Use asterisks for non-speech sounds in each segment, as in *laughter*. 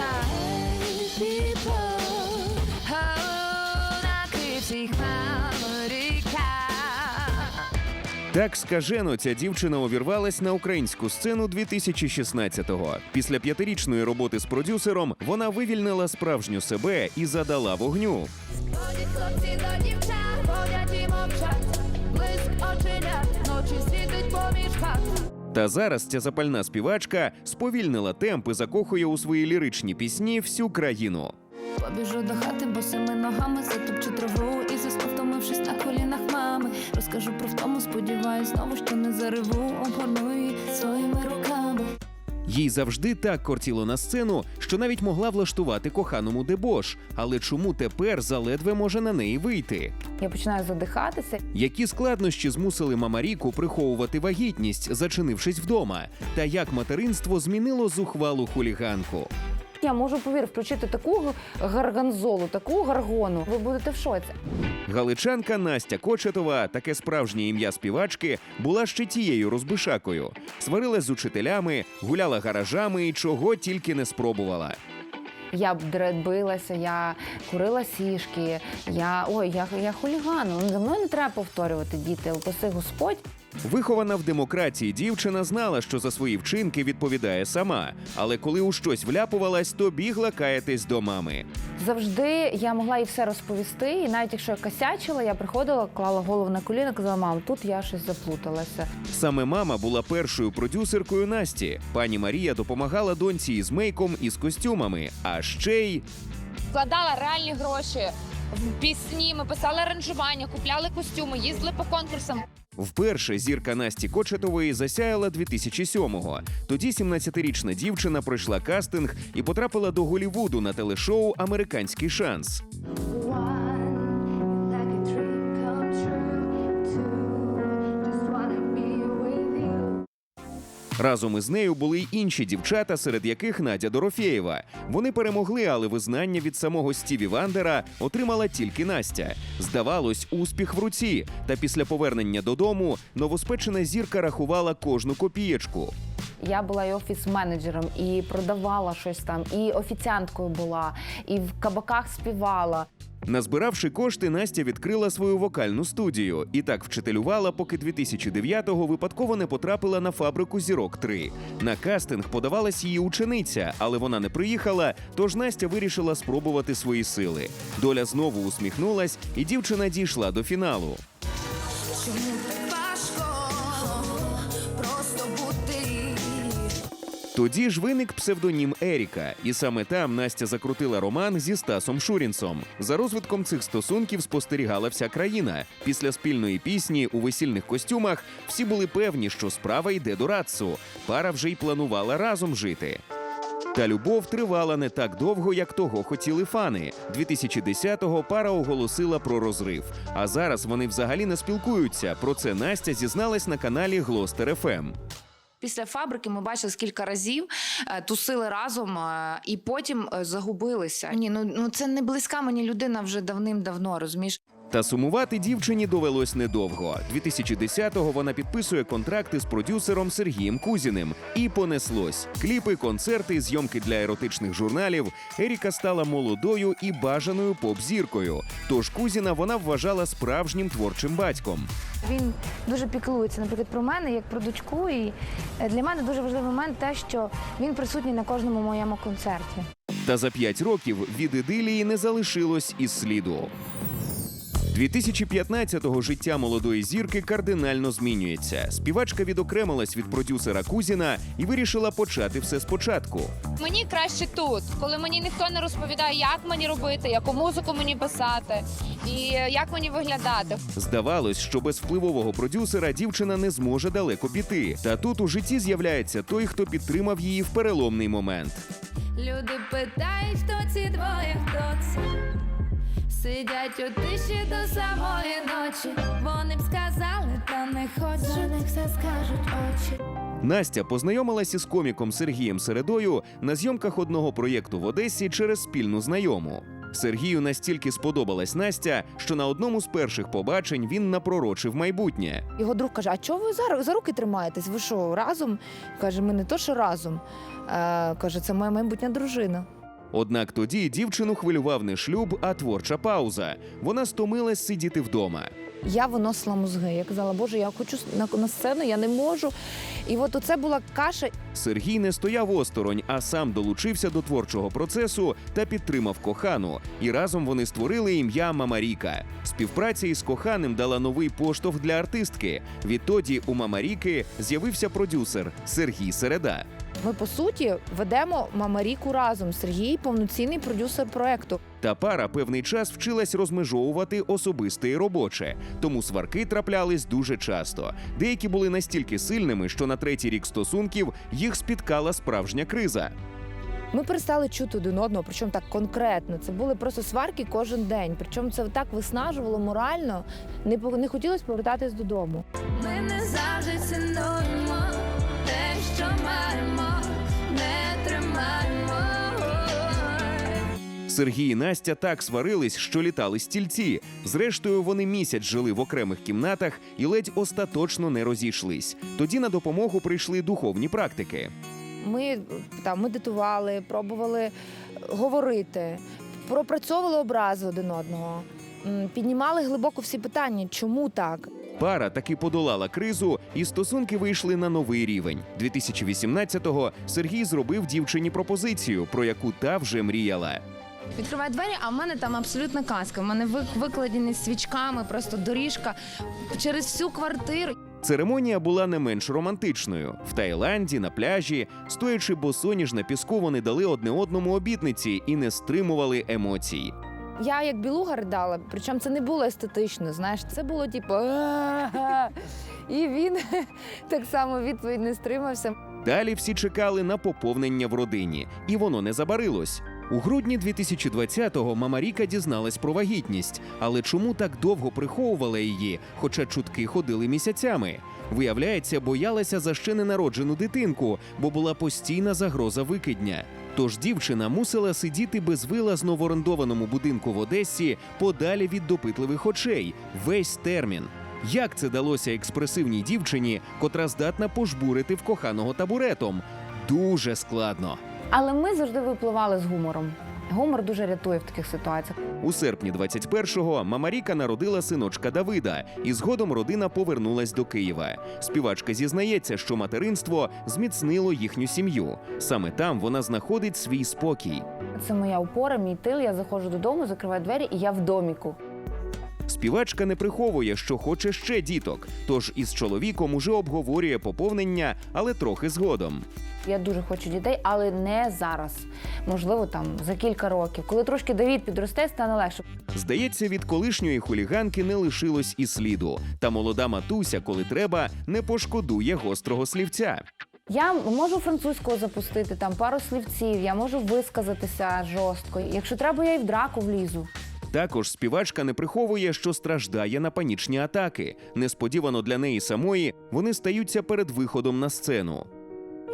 Hey, people, oh, накрив всіх Америка. Так скажено, ця дівчина увірвалась на українську сцену 2016-го. Після п'ятирічної роботи з продюсером вона вивільнила справжню себе і задала вогню. Ходять хлопці до дівчат, ходять і мовчать. Блиск оченят, ночі світить поміж хат. Та зараз ця запальна співачка сповільнила темп і закохує у свої ліричні пісні всю країну. Побіжу до хати босими ногами, затопчу траву і засповтомившись на колінах мами. Розкажу про втому, сподіваюсь, знову що не зареву, обгорну її своїми руками. Їй завжди так кортіло на сцену, що навіть могла влаштувати коханому дебош. Але чому тепер заледве може на неї вийти? Я починаю задихатися. Які складнощі змусили Мамаріку приховувати вагітність, зачинившись вдома? Та як материнство змінило зухвалу хуліганку? Я можу повір, включити таку гарганзолу, таку гаргону. Ви будете в шоці. Галичанка Настя Кочетова, таке справжнє ім'я співачки, була ще тією розбишакою. Сварилась з учителями, гуляла гаражами і чого тільки не спробувала. Я дредбилася, я курила сішки. Я ой, я, я хуліган. Ну, За мною не треба повторювати діти. Упаси Господь. Вихована в демократії дівчина знала, що за свої вчинки відповідає сама. Але коли у щось вляпувалась, то бігла каятись до мами. Завжди я могла їй все розповісти. І навіть якщо я косячила, я приходила, клала голову на коліна, казала, мам, тут я щось заплуталася. Саме мама була першою продюсеркою Насті. Пані Марія допомагала доньці із мейком і з костюмами. А ще й вкладала реальні гроші в пісні. Ми писали аранжування, купляли костюми, їздили по конкурсам. Вперше зірка Насті Кочетової засяяла 2007-го. Тоді 17-річна дівчина пройшла кастинг і потрапила до Голівуду на телешоу Американський шанс. Разом із нею були й інші дівчата, серед яких Надя Дорофєєва. Вони перемогли, але визнання від самого Стіві Вандера отримала тільки Настя. Здавалось, успіх в руці. Та після повернення додому новоспечена зірка рахувала кожну копієчку. Я була і офіс-менеджером, і продавала щось там, і офіціанткою була, і в кабаках співала. Назбиравши кошти, Настя відкрила свою вокальну студію і так вчителювала, поки 2009-го випадково не потрапила на фабрику зірок 3 На кастинг подавалась її учениця, але вона не приїхала. Тож Настя вирішила спробувати свої сили. Доля знову усміхнулась, і дівчина дійшла до фіналу. Тоді ж виник псевдонім Еріка, і саме там Настя закрутила роман зі Стасом Шурінцом. За розвитком цих стосунків спостерігала вся країна. Після спільної пісні у весільних костюмах всі були певні, що справа йде до Рацу. Пара вже й планувала разом жити. Та любов тривала не так довго, як того хотіли фани. 2010-го пара оголосила про розрив. А зараз вони взагалі не спілкуються. Про це Настя зізналась на каналі Глостер. ФМ. Після фабрики ми бачили кілька разів, е, тусили разом е, і потім е, загубилися. Ні, ну, ну це не близька мені людина вже давним-давно, розумієш? Та сумувати дівчині довелось недовго. 2010-го вона підписує контракти з продюсером Сергієм Кузіним. І понеслось. Кліпи, концерти, зйомки для еротичних журналів. Еріка стала молодою і бажаною поп-зіркою. Тож Кузіна вона вважала справжнім творчим батьком. Він дуже піклується, наприклад, про мене як про дочку. І для мене дуже важливий момент те, що він присутній на кожному моєму концерті. Та за п'ять років від ідилії не залишилось і сліду. 2015-го життя молодої зірки кардинально змінюється. Співачка відокремилась від продюсера Кузіна і вирішила почати все спочатку. Мені краще тут, коли мені ніхто не розповідає, як мені робити, яку музику мені писати і е, як мені виглядати. Здавалось, що без впливового продюсера дівчина не зможе далеко піти. Та тут у житті з'являється той, хто підтримав її в переломний момент. Люди питають, хто ці? Сидять у тиші до самої ночі. Вони б сказали, та не хочуть. За них все скажуть очі. Настя познайомилась із коміком Сергієм Середою на зйомках одного проєкту в Одесі через спільну знайому. Сергію настільки сподобалась Настя, що на одному з перших побачень він напророчив майбутнє. Його друг каже: А чого ви за, за руки тримаєтесь? Ви що, разом? Каже, ми не то, що разом. Е, каже, це моя майбутня дружина. Однак тоді дівчину хвилював не шлюб, а творча пауза. Вона стомилась сидіти вдома. Я виносила мозги. Я казала, Боже, я хочу на, на сцену, я не можу. І от оце була каша. Сергій не стояв осторонь, а сам долучився до творчого процесу та підтримав кохану. І разом вони створили ім'я Мамаріка. Співпраця із коханим дала новий поштовх для артистки. Відтоді у Мамаріки з'явився продюсер Сергій Середа. Ми по суті ведемо Мамаріку разом. Сергій повноцінний продюсер проекту. Та пара певний час вчилась розмежовувати особисте і робоче, тому сварки траплялись дуже часто. Деякі були настільки сильними, що на третій рік стосунків їх спіткала справжня криза. Ми перестали чути один одного, причому так конкретно. Це були просто сварки кожен день. Причому це так виснажувало морально. Не по- не хотілося повертатись додому. Ми не завжди цінуємо Сергій і Настя так сварились, що літали стільці. Зрештою, вони місяць жили в окремих кімнатах і ледь остаточно не розійшлись. Тоді на допомогу прийшли духовні практики. Ми там медитували, пробували е, говорити, пропрацьовували образи один одного, піднімали глибоко всі питання, чому так. Пара таки подолала кризу, і стосунки вийшли на новий рівень. 2018-го Сергій зробив дівчині пропозицію, про яку та вже мріяла. Відкриваю двері, а в мене там абсолютна казка. У мене викладені свічками, просто доріжка через всю квартиру. Церемонія була не менш романтичною. В Таїланді, на пляжі, стоячи босоніж на піску, вони дали одне одному обітниці і не стримували емоцій. Я як білуга ридала, причому це не було естетично. Знаєш, це було типу. І він *laughs* так само відповідь не стримався. Далі всі чекали на поповнення в родині, і воно не забарилось. У грудні 2020-го мама Ріка дізналась про вагітність, але чому так довго приховувала її, хоча чутки ходили місяцями? Виявляється, боялася за ще ненароджену дитинку, бо була постійна загроза викидня. Тож дівчина мусила сидіти без вилазно в орендованому будинку в Одесі подалі від допитливих очей весь термін. Як це далося експресивній дівчині, котра здатна пожбурити в коханого табуретом? Дуже складно. Але ми завжди випливали з гумором. Гумор дуже рятує в таких ситуаціях. У серпні 21-го мама Ріка народила синочка Давида, і згодом родина повернулась до Києва. Співачка зізнається, що материнство зміцнило їхню сім'ю. Саме там вона знаходить свій спокій. Це моя опора, мій тил. Я заходжу додому, закриваю двері, і я в доміку. Співачка не приховує, що хоче ще діток, тож із чоловіком уже обговорює поповнення, але трохи згодом. Я дуже хочу дітей, але не зараз. Можливо, там за кілька років. Коли трошки Давід підросте, стане легше. Здається, від колишньої хуліганки не лишилось і сліду. Та молода матуся, коли треба, не пошкодує гострого слівця. Я можу французького запустити там пару слівців, я можу висказатися жорстко. Якщо треба, я і в драку влізу. Також співачка не приховує, що страждає на панічні атаки. Несподівано для неї самої вони стаються перед виходом на сцену.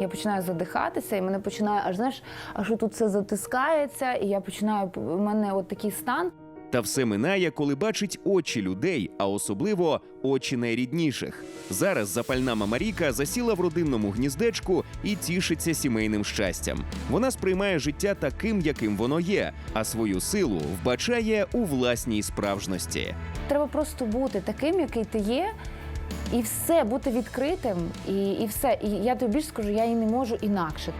Я починаю задихатися, і мене починає аж знаєш, аж тут все затискається, і я починаю у мене от такий стан. Та все минає, коли бачить очі людей, а особливо очі найрідніших. Зараз запальна Мамаріка засіла в родинному гніздечку і тішиться сімейним щастям. Вона сприймає життя таким, яким воно є, а свою силу вбачає у власній справжності. Треба просто бути таким, який ти є, і все, бути відкритим, і, і все. І я тобі більше скажу, я і не можу інакше.